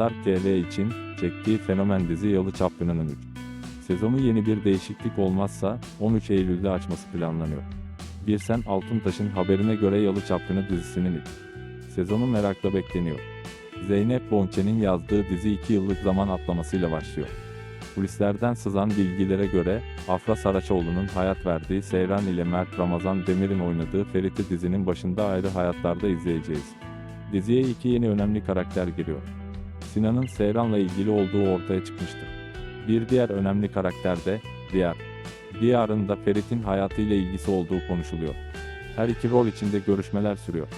Star TL için çektiği fenomen dizi Yalı Çapkını'nın 3. Sezonu yeni bir değişiklik olmazsa 13 Eylül'de açması planlanıyor. Birsen Altuntaş'ın haberine göre Yalı Çapkını dizisinin ilk sezonu merakla bekleniyor. Zeynep Bonçe'nin yazdığı dizi 2 yıllık zaman atlamasıyla başlıyor. Kulislerden sızan bilgilere göre, Afra Saraçoğlu'nun hayat verdiği Seyran ile Mert Ramazan Demir'in oynadığı Ferit'i dizinin başında ayrı hayatlarda izleyeceğiz. Diziye iki yeni önemli karakter giriyor. Sinan'ın Seyran'la ilgili olduğu ortaya çıkmıştı. Bir diğer önemli karakter de Diyar. Diyar'ın da Ferit'in hayatıyla ilgisi olduğu konuşuluyor. Her iki rol içinde görüşmeler sürüyor.